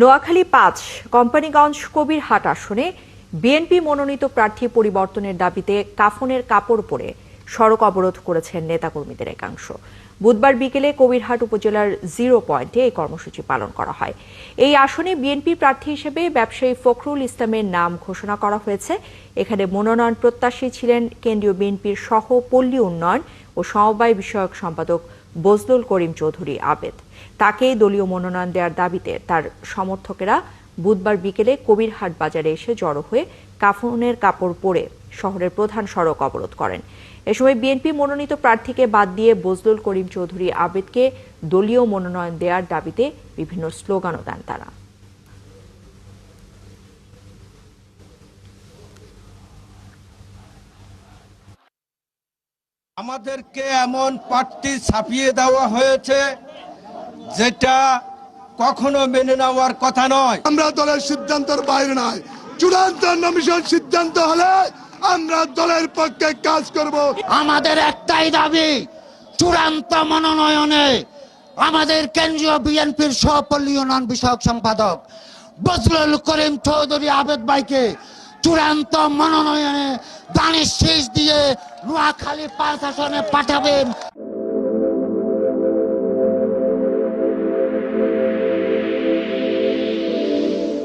নোয়াখালী পাঁচ, কোম্পানিগঞ্জ কবিরহাট আসনে বিএনপি মনোনীত প্রার্থী পরিবর্তনের দাবিতে কাফনের কাপড় পরে সড়ক অবরোধ করেছেন নেতাকর্মীদের একাংশ। বুধবার বিকেলে কবিরহাট উপজেলার জিরো পয়েন্টে এই কর্মসূচি পালন করা হয়। এই আসনে বিএনপি প্রার্থী হিসেবে ব্যবসায়ী ফখরুল ইসলামের নাম ঘোষণা করা হয়েছে। এখানে মনোনয়ন প্রত্যাশী ছিলেন কেন্দ্রীয় বিএনপির সহ পল্লী উন্নয়ন ও সমবায় বিষয়ক সম্পাদক বজলুল করিম চৌধুরী আবেদ। তাকেই দলীয় মনোনয়ন দেওয়ার দাবিতে তার সমর্থকেরা বুধবার বিকেলে কবিরহাট বাজারে এসে জড়ো হয়ে কাফনের কাপড় পরে শহরের প্রধান সড়ক অবরোধ করেন। এ সময় বিএনপি মনোনীত প্রার্থীকে বাদ দিয়ে বজলুল করিম চৌধুরী আবেদকে দলীয় মনোনয়ন দেওয়ার দাবিতে বিভিন্ন স্লোগানও দেন তারা। আমাদেরকে এমন পার্টি ছাপিয়ে দেওয়া হয়েছে যেটা কখনো মেনে নেওয়ার কথা নয়। আমরা দলের সিদ্ধান্তের বাইরে নাই চূড়ান্ত নমিশন সিদ্ধান্ত হলে আমরা দলের পক্ষে কাজ করব। আমাদের একটাই দাবি চূড়ান্ত মনোনয়নে আমাদের কেন্দ্রীয় বিএনপির সহপল্লী উন্নয়ন বিষয়ক সম্পাদক বজলুল করিম চৌধুরী আবেদ ভাইকে চূড়ান্ত মনোনয়নে দানের শেষ দিয়ে নোয়াখালী পাঁচ আসনে পাঠাবেন।